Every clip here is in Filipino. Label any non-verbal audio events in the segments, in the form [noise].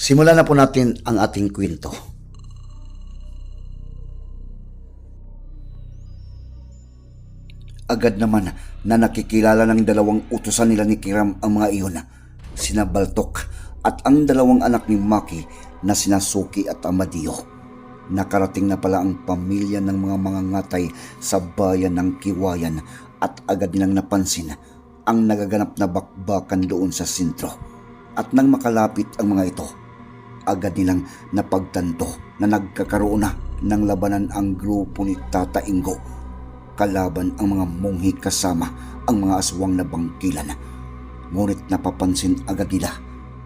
Simulan na po natin ang ating kwento. Agad naman na nakikilala ng dalawang utusan nila ni Kiram ang mga iyon, sina Baltok at ang dalawang anak ni Maki na sina Suki at Amadio. Nakarating na pala ang pamilya ng mga mangangatay sa bayan ng Kiwayan at agad nilang napansin ang nagaganap na bakbakan doon sa sentro. At nang makalapit ang mga ito, agad nilang napagtanto na nagkakaroon na ng labanan ang grupo ni Tata Ingo kalaban ang mga monghi kasama ang mga aswang na bangkilan. Ngunit napapansin agad nila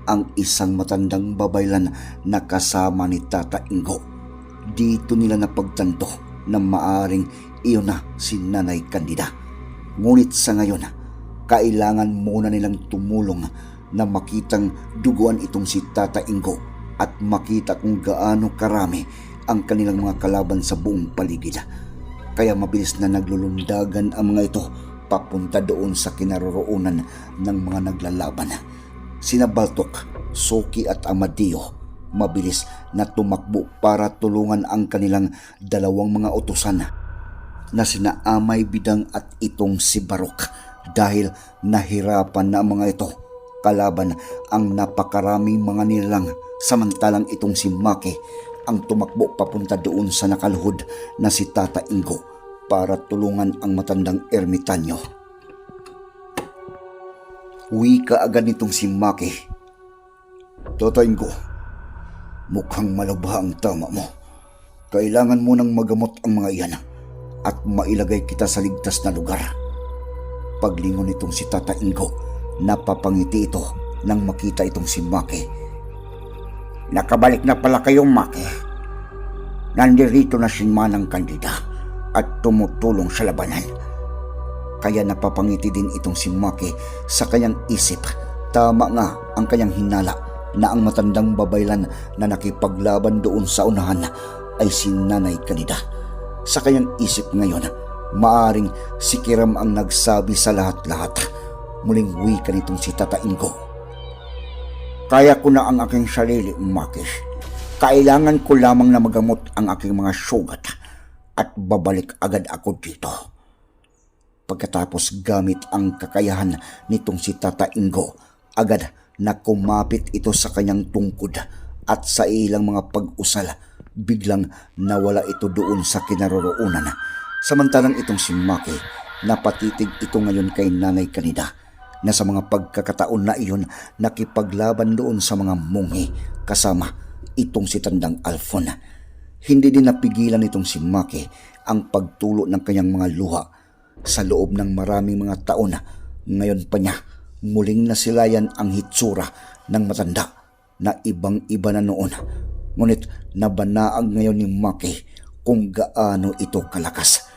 ang isang matandang babaylan na kasama ni Tata Ingo. Dito nila napagtanto na maaring iyon na si Nanay Candida. Ngunit sa ngayon, kailangan muna nilang tumulong na makitang duguan itong si Tata Ingo at makita kung gaano karami ang kanilang mga kalaban sa buong paligid. Kaya mabilis na naglulundagan ang mga ito papunta doon sa kinaroroonan ng mga naglalaban. Sina Baltok, Soki at Amadio mabilis na tumakbo para tulungan ang kanilang dalawang mga utusan na sina Amay Bidang at itong si Barok dahil nahirapan na ang mga ito kalaban ang napakaraming mga nilalang samantalang itong si Maki ang tumakbo papunta doon sa nakaluhod na si Tata Ingo para tulungan ang matandang ermitanyo. Uwi ka agad nitong si Maki. Tata Ingo, mukhang malubha ang tama mo. Kailangan mo nang magamot ang mga iyan at mailagay kita sa ligtas na lugar. Paglingon nitong si Tata Ingo, napapangiti ito nang makita itong si Maki. Nakabalik na pala kayong Maki. Nandirito na si Manang Kandida at tumutulong sa labanan. Kaya napapangiti din itong si Maki sa kanyang isip. Tama nga ang kanyang hinala na ang matandang babaylan na nakipaglaban doon sa unahan ay si Nanay Kanida. Sa kanyang isip ngayon, maaring si Kiram ang nagsabi sa lahat-lahat. Muling wika nitong si Tata Ingo. Kaya ko na ang aking sarili, Makis. Kailangan ko lamang na magamot ang aking mga sugat at babalik agad ako dito. Pagkatapos gamit ang kakayahan nitong si Tata Ingo, agad na kumapit ito sa kanyang tungkod at sa ilang mga pag-usal, biglang nawala ito doon sa kinaroroonan. Samantalang itong si Maki, napatitig ito ngayon kay Nanay Kanida na sa mga pagkakataon na iyon nakipaglaban doon sa mga munghi kasama itong si Tandang Alfon. Hindi din napigilan nitong si Maki ang pagtulo ng kanyang mga luha sa loob ng maraming mga taon ngayon pa niya muling nasilayan ang hitsura ng matanda na ibang-iba na noon. Ngunit nabanaag ngayon ni Maki kung gaano ito kalakas.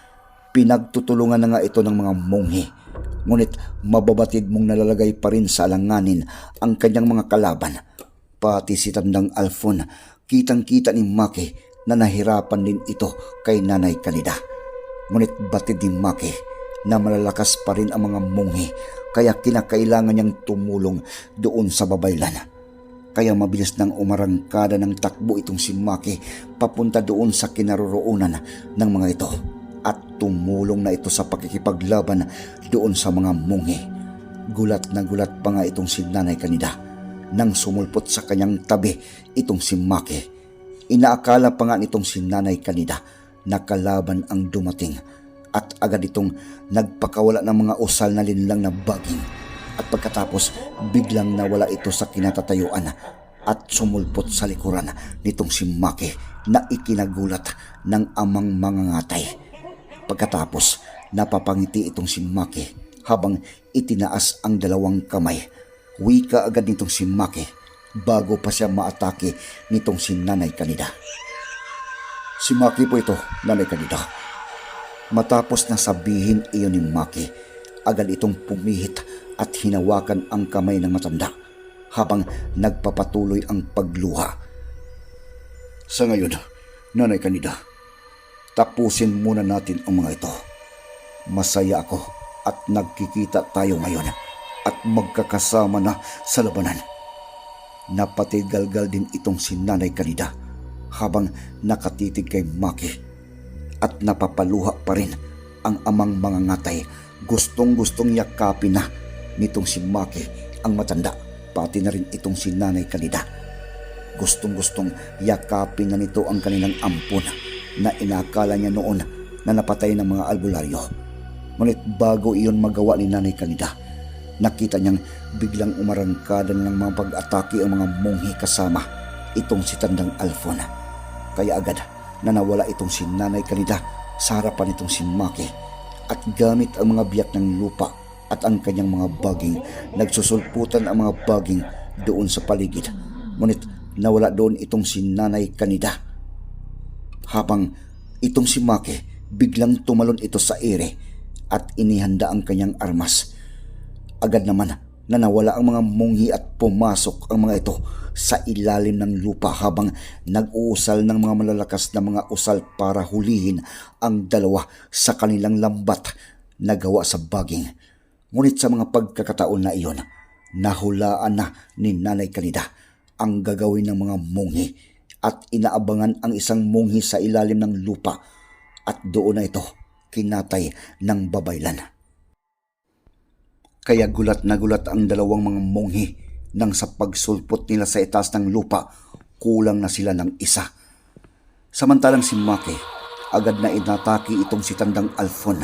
Pinagtutulungan na nga ito ng mga monghe. Ngunit mababatid mong nalalagay pa rin sa alanganin ang kanyang mga kalaban. Pati si Tandang Alfon, kitang-kita ni Maki na nahirapan din ito kay Nanay Kanida. Ngunit batid ni Maki na malalakas pa rin ang mga munghi kaya kinakailangan niyang tumulong doon sa babaylan. Kaya mabilis nang umarangkada ng takbo itong si Maki papunta doon sa kinaroroonan ng mga ito tumulong na ito sa pakikipaglaban doon sa mga munghi. Gulat na gulat pa nga itong si Nanay Kanida nang sumulpot sa kanyang tabi itong si Maki. Inaakala pa nga nitong si Nanay Kanida na kalaban ang dumating at agad itong nagpakawala ng mga usal na linlang na baging at pagkatapos biglang nawala ito sa kinatatayuan at sumulpot sa likuran nitong si Maki na ikinagulat ng amang mga ngatay. Pagkatapos napapangiti itong si Maki habang itinaas ang dalawang kamay. Wika agad nitong si Maki bago pa siya maatake nitong si Nanay Kanida. Si Maki po ito, Nanay Kanida. Matapos na sabihin iyon ni Maki, agad itong pumihit at hinawakan ang kamay ng matanda habang nagpapatuloy ang pagluha. Sa ngayon, Nanay Kanida, tapusin muna natin ang mga ito. Masaya ako at nagkikita tayo ngayon at magkakasama na sa labanan. Napatigalgal din itong si Nanay Kanida habang nakatitig kay Maki at napapaluha pa rin ang amang mga ngatay. Gustong gustong yakapin na nitong si Maki ang matanda pati na rin itong si Nanay Kanida. Gustong gustong yakapin na nito ang kanilang ampon na inakala niya noon na napatay ng mga albularyo. Ngunit bago iyon magawa ni Nanay Kanida, nakita niyang biglang umarangkada ng mga pag-atake ang mga monghi kasama itong si Tandang Alfon. Kaya agad na nawala itong si Nanay Kanida sa harapan itong si Maki at gamit ang mga biyak ng lupa at ang kanyang mga baging nagsusulputan ang mga baging doon sa paligid. Ngunit nawala doon itong si Nanay Kanida. Habang itong si Maki biglang tumalon ito sa ere at inihanda ang kanyang armas. Agad naman na nawala ang mga munghi at pumasok ang mga ito sa ilalim ng lupa habang nag-uusal ng mga malalakas na mga usal para hulihin ang dalawa sa kanilang lambat na gawa sa baging. Ngunit sa mga pagkakataon na iyon, nahulaan na ni Nanay Kanida ang gagawin ng mga munghi at inaabangan ang isang munghi sa ilalim ng lupa at doon na ito kinatay ng babaylan. Kaya gulat na gulat ang dalawang mga monghi nang sa pagsulpot nila sa itaas ng lupa, kulang na sila ng isa. Samantalang si Maki, agad na inatake itong si Tandang Alfon.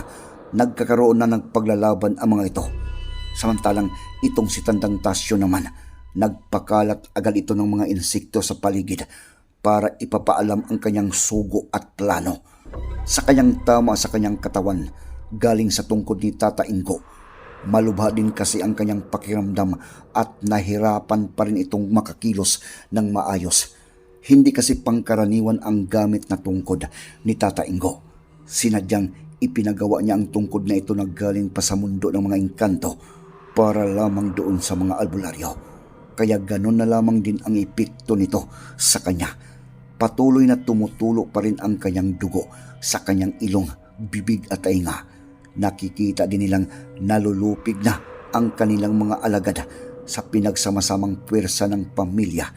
Nagkakaroon na ng paglalaban ang mga ito. Samantalang itong si Tandang Tasyo naman, nagpakalat agad ito ng mga insekto sa paligid para ipapaalam ang kanyang sugo at plano. Sa kanyang tama sa kanyang katawan, galing sa tungkod ni Tata Ingo, Malubha din kasi ang kanyang pakiramdam at nahirapan pa rin itong makakilos ng maayos. Hindi kasi pangkaraniwan ang gamit na tungkod ni Tata Ingo. Sinadyang ipinagawa niya ang tungkod na ito na galing pa sa mundo ng mga engkanto para lamang doon sa mga albularyo. Kaya ganun na lamang din ang epekto nito sa kanya. Patuloy na tumutulo pa rin ang kanyang dugo sa kanyang ilong, bibig at tainga nakikita din nilang nalulupig na ang kanilang mga alagad sa pinagsamasamang pwersa ng pamilya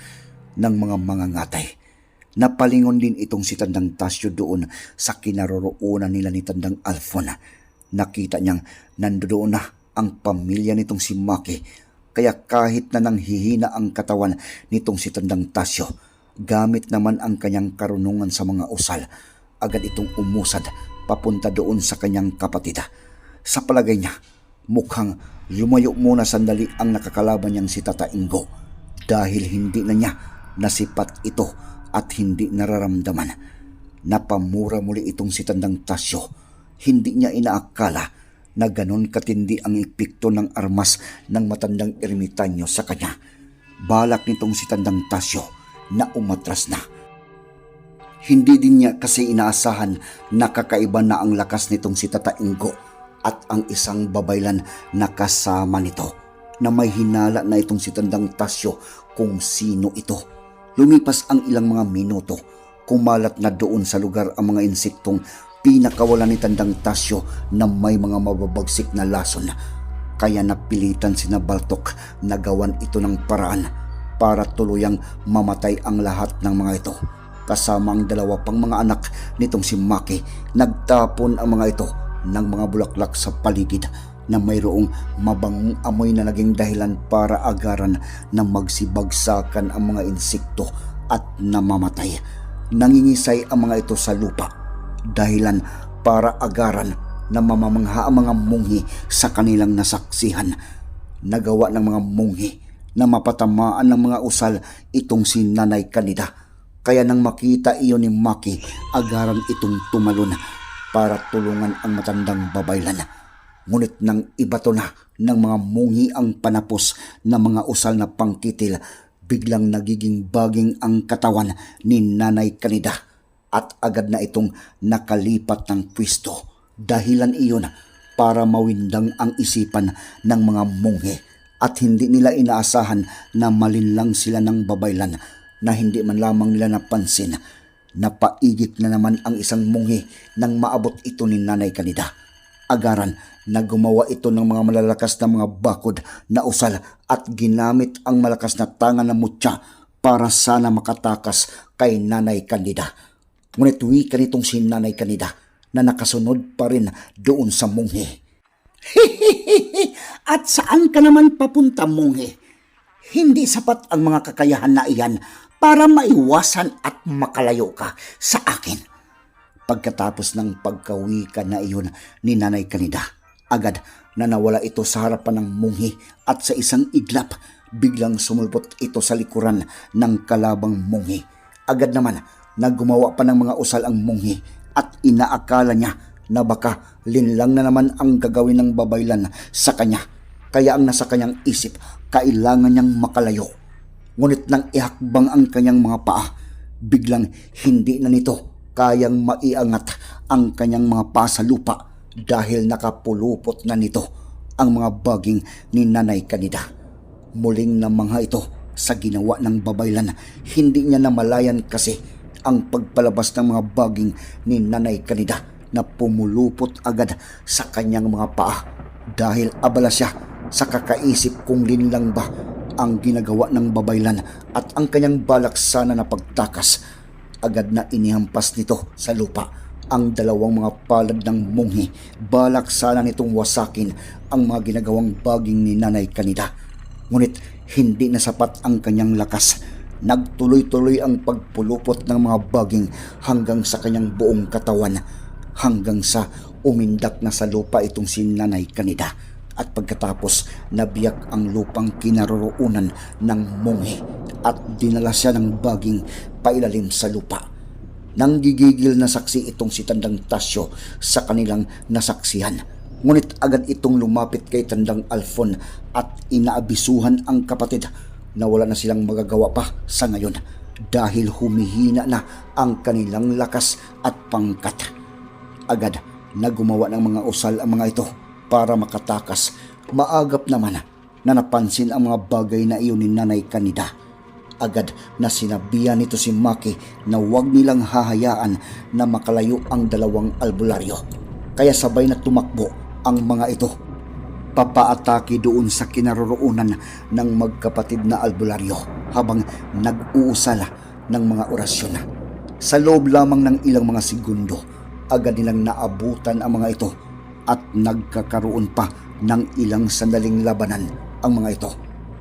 ng mga mangangatay. Napalingon din itong si Tandang Tasyo doon sa kinaroroonan nila ni Tandang Alfon. Nakita niyang nandoon na ang pamilya nitong si Maki kaya kahit na nanghihina ang katawan nitong si Tandang Tasyo, gamit naman ang kanyang karunungan sa mga usal, agad itong umusad papunta doon sa kanyang kapatid. Sa palagay niya, mukhang lumayo muna sandali ang nakakalaban niyang si Tata Ingo dahil hindi na niya nasipat ito at hindi nararamdaman. Napamura muli itong si Tandang Tasyo. Hindi niya inaakala na ganon katindi ang epekto ng armas ng matandang ermitanyo sa kanya. Balak nitong si Tandang Tasyo na umatras na. Hindi din niya kasi inaasahan na kakaiba na ang lakas nitong si Tata Ingo at ang isang babaylan na kasama nito na may hinala na itong si Tandang Tasyo kung sino ito. Lumipas ang ilang mga minuto, kumalat na doon sa lugar ang mga insektong pinakawalan ni Tandang Tasyo na may mga mababagsik na lason. Kaya napilitan si Baltok na gawan ito ng paraan para tuluyang mamatay ang lahat ng mga ito kasama ang dalawa pang mga anak nitong si Maki. Nagtapon ang mga ito ng mga bulaklak sa paligid na mayroong mabangong amoy na naging dahilan para agaran na magsibagsakan ang mga insekto at namamatay. nangingisay ang mga ito sa lupa. Dahilan para agaran na mamamangha ang mga munghi sa kanilang nasaksihan. Nagawa ng mga munghi na mapatamaan ng mga usal itong si Nanay Kanida. Kaya nang makita iyon ni Maki, agaran itong tumalon para tulungan ang matandang babaylan. Ngunit nang ibato na ng mga munghi ang panapos na mga usal na pangkitil, biglang nagiging baging ang katawan ni Nanay Kanida at agad na itong nakalipat ng pwisto. Dahilan iyon para mawindang ang isipan ng mga munghi at hindi nila inaasahan na malinlang sila ng babaylan na hindi man lamang nila napansin. Napaigit na naman ang isang munghi nang maabot ito ni Nanay Kanida. Agaran na gumawa ito ng mga malalakas na mga bakod na usal at ginamit ang malakas na tanga ng mutya para sana makatakas kay Nanay Kanida. Ngunit wika nitong si Nanay Kanida na nakasunod pa rin doon sa munghi. [laughs] At saan ka naman papunta, munghi? Hindi sapat ang mga kakayahan na iyan para maiwasan at makalayo ka sa akin. Pagkatapos ng pagkawika na iyon ni Nanay Kanida, agad na nawala ito sa harapan ng munghi at sa isang iglap, biglang sumulpot ito sa likuran ng kalabang munghi. Agad naman na gumawa pa ng mga usal ang munghi at inaakala niya na baka linlang na naman ang gagawin ng babaylan sa kanya. Kaya ang nasa kanyang isip, kailangan niyang makalayo. Ngunit nang ihakbang ang kanyang mga paa, biglang hindi na nito kayang maiangat ang kanyang mga paa sa lupa dahil nakapulupot na nito ang mga baging ni Nanay Kanida. Muling na mga ito sa ginawa ng babaylan, hindi niya namalayan kasi ang pagpalabas ng mga baging ni Nanay Kanida na pumulupot agad sa kanyang mga paa dahil abala siya sa kakaisip kung linlang ba ang ginagawa ng babaylan at ang kanyang balak sana na pagtakas. Agad na inihampas nito sa lupa ang dalawang mga palad ng munghi. Balak sana nitong wasakin ang mga ginagawang baging ni Nanay Kanida. Ngunit hindi na sapat ang kanyang lakas. Nagtuloy-tuloy ang pagpulupot ng mga baging hanggang sa kanyang buong katawan. Hanggang sa umindak na sa lupa itong si Nanay Kanida at pagkatapos nabiyak ang lupang kinaroroonan ng munghi at dinala siya ng baging pailalim sa lupa. Nang gigigil na saksi itong si Tandang Tasyo sa kanilang nasaksihan. Ngunit agad itong lumapit kay Tandang Alfon at inaabisuhan ang kapatid na wala na silang magagawa pa sa ngayon dahil humihina na ang kanilang lakas at pangkat. Agad na gumawa ng mga usal ang mga ito para makatakas. Maagap naman na napansin ang mga bagay na iyon ni Nanay Kanida. Agad na sinabihan nito si Maki na huwag nilang hahayaan na makalayo ang dalawang albularyo. Kaya sabay na tumakbo ang mga ito. Papaatake doon sa kinaroroonan ng magkapatid na albularyo habang nag-uusala ng mga orasyon. Sa loob lamang ng ilang mga segundo, agad nilang naabutan ang mga ito at nagkakaroon pa ng ilang sandaling labanan ang mga ito.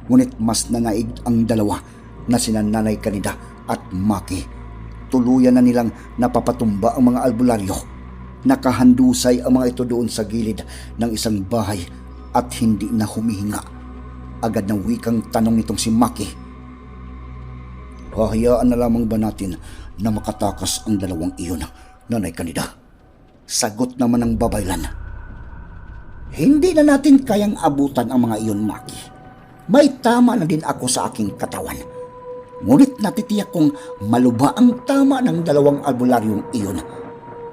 Ngunit mas nanaig ang dalawa na sina Nanay Kanida at Maki. Tuluyan na nilang napapatumba ang mga albularyo. Nakahandusay ang mga ito doon sa gilid ng isang bahay at hindi na humihinga. Agad ng wikang tanong nitong si Maki. Hahayaan na lamang ba natin na makatakas ang dalawang iyon, Nanay Kanida? Sagot naman ng babaylan. Hindi na natin kayang abutan ang mga iyon, Maki. May tama na din ako sa aking katawan. Ngunit natitiyak kong maluba ang tama ng dalawang albularyong iyon.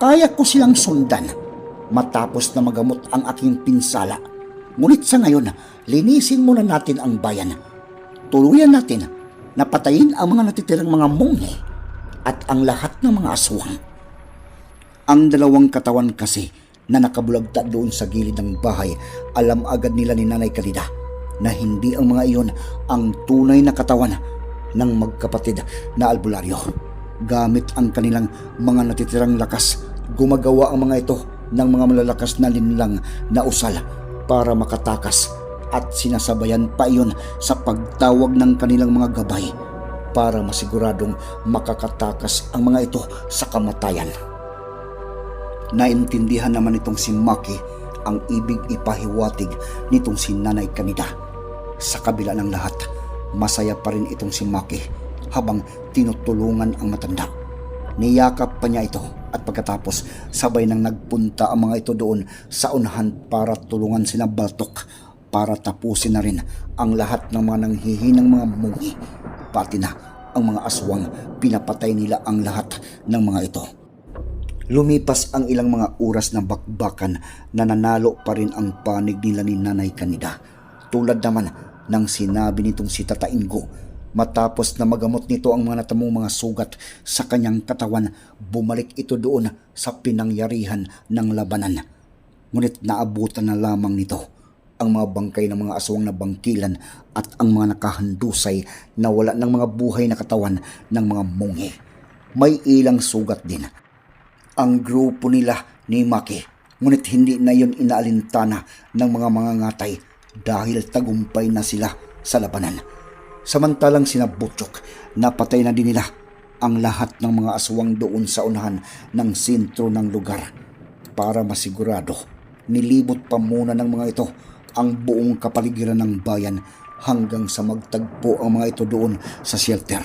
Kaya ko silang sundan matapos na magamot ang aking pinsala. Ngunit sa ngayon, linisin muna natin ang bayan. Tuluyan natin na patayin ang mga natitirang mga munghi at ang lahat ng mga aswang. Ang dalawang katawan kasi na nakabulagta doon sa gilid ng bahay, alam agad nila ni Nanay Kalida na hindi ang mga iyon ang tunay na katawan ng magkapatid na albularyo. Gamit ang kanilang mga natitirang lakas, gumagawa ang mga ito ng mga malalakas na linlang na usal para makatakas at sinasabayan pa iyon sa pagtawag ng kanilang mga gabay. para masiguradong makakatakas ang mga ito sa kamatayan. Naintindihan naman itong si Maki ang ibig ipahiwatig nitong si Nanay Kanida. Sa kabila ng lahat, masaya pa rin itong si Maki habang tinutulungan ang matanda. Niyakap pa niya ito at pagkatapos sabay nang nagpunta ang mga ito doon sa unahan para tulungan sina Baltok para tapusin na rin ang lahat ng mga nanghihinang mga mungi. Pati na ang mga aswang pinapatay nila ang lahat ng mga ito. Lumipas ang ilang mga oras na bakbakan na nanalo pa rin ang panig nila ni Nanay Kanida. Tulad naman ng sinabi nitong si Tata Ingo, matapos na magamot nito ang mga natamong mga sugat sa kanyang katawan, bumalik ito doon sa pinangyarihan ng labanan. Ngunit naabutan na lamang nito ang mga bangkay ng mga aswang na bangkilan at ang mga nakahandusay na wala ng mga buhay na katawan ng mga munghi. May ilang sugat din ang grupo nila ni Maki. Ngunit hindi na yon inaalintana ng mga mangangatay dahil tagumpay na sila sa labanan. Samantalang sina Butchok, napatay na din nila ang lahat ng mga aswang doon sa unahan ng sentro ng lugar. Para masigurado, nilibot pa muna ng mga ito ang buong kapaligiran ng bayan hanggang sa magtagpo ang mga ito doon sa shelter.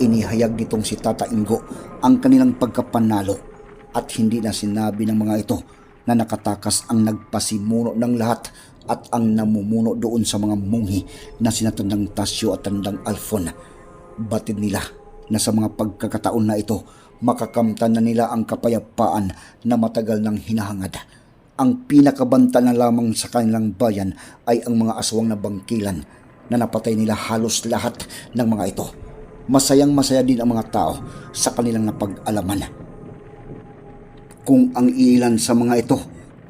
Inihayag nitong si Tata Ingo ang kanilang pagkapanalo at hindi na sinabi ng mga ito na nakatakas ang nagpasimuno ng lahat at ang namumuno doon sa mga munghi na sinatandang Tasyo at tandang Alfon. Batid nila na sa mga pagkakataon na ito makakamtan na nila ang kapayapaan na matagal nang hinahangad. Ang pinakabanta na lamang sa kanilang bayan ay ang mga aswang na bangkilan na napatay nila halos lahat ng mga ito. Masayang masaya din ang mga tao sa kanilang napag-alaman kung ang ilan sa mga ito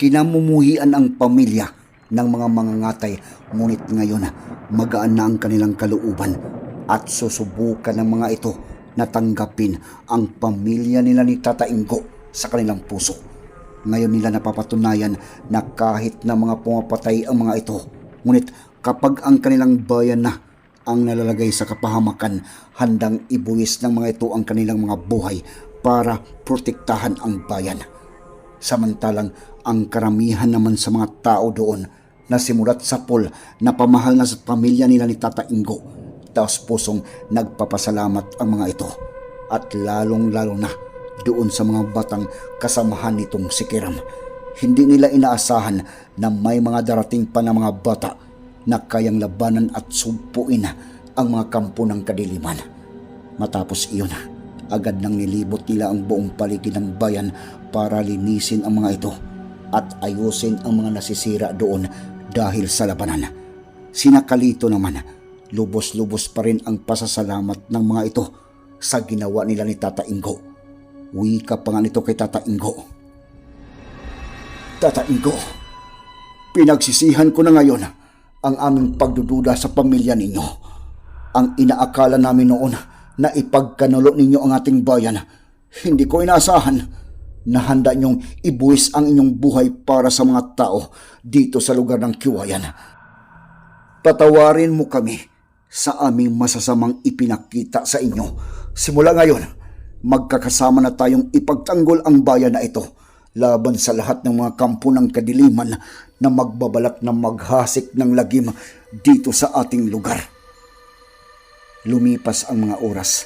kinamumuhian ang pamilya ng mga mangangatay ngunit ngayon magaan na ang kanilang kalooban at susubukan ng mga ito na tanggapin ang pamilya nila ni Tata Ingo sa kanilang puso. Ngayon nila napapatunayan na kahit na mga pumapatay ang mga ito, ngunit kapag ang kanilang bayan na ang nalalagay sa kapahamakan, handang ibuwis ng mga ito ang kanilang mga buhay para protektahan ang bayan. Samantalang ang karamihan naman sa mga tao doon na simulat sa pool na pamahal na sa pamilya nila ni Tata Ingo, taos pusong nagpapasalamat ang mga ito at lalong-lalo na doon sa mga batang kasamahan nitong si Kiram. Hindi nila inaasahan na may mga darating pa na mga bata na kayang labanan at sumpuin ang mga kampo ng kadiliman. Matapos iyon, agad nang nilibot nila ang buong paligid ng bayan para linisin ang mga ito at ayusin ang mga nasisira doon dahil sa labanan. Sinakalito naman, lubos-lubos pa rin ang pasasalamat ng mga ito sa ginawa nila ni Tata Ingo. Wika pa nga nito kay Tata Ingo. Tata Ingo, pinagsisihan ko na ngayon ang aming pagdududa sa pamilya ninyo. Ang inaakala namin noon na ipagkanulo ninyo ang ating bayan, hindi ko inaasahan na handa niyong ibuwis ang inyong buhay para sa mga tao dito sa lugar ng Kiwayan. Patawarin mo kami sa aming masasamang ipinakita sa inyo. Simula ngayon, magkakasama na tayong ipagtanggol ang bayan na ito laban sa lahat ng mga kampo ng kadiliman na magbabalak na maghasik ng lagim dito sa ating lugar. Lumipas ang mga oras.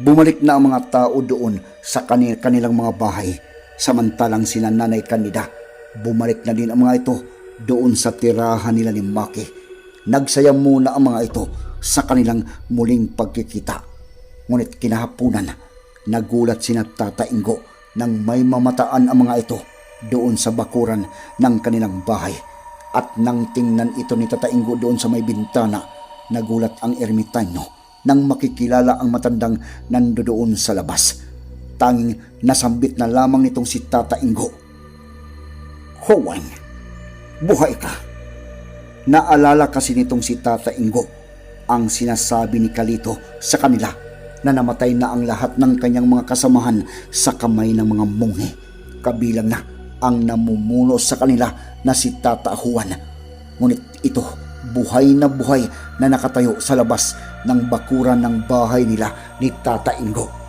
Bumalik na ang mga tao doon sa kanil- kanilang mga bahay. Samantalang sina Nanay Kanida, bumalik na din ang mga ito doon sa tirahan nila ni Maki. Nagsaya muna ang mga ito sa kanilang muling pagkikita. Ngunit kinahapunan, nagulat sina Tata Ingo nang may mamataan ang mga ito doon sa bakuran ng kanilang bahay. At nang tingnan ito ni Tata Ingo doon sa may bintana, nagulat ang ermitanyo nang makikilala ang matandang nandoon sa labas. Tanging nasambit na lamang nitong si Tata Ingo. Huwang, buhay ka. Naalala kasi nitong si Tata Ingo ang sinasabi ni Kalito sa kanila na namatay na ang lahat ng kanyang mga kasamahan sa kamay ng mga munghi. Kabilang na ang namumuno sa kanila na si Tata Juan. Ngunit ito buhay na buhay na nakatayo sa labas ng bakuran ng bahay nila ni Tata Ingo.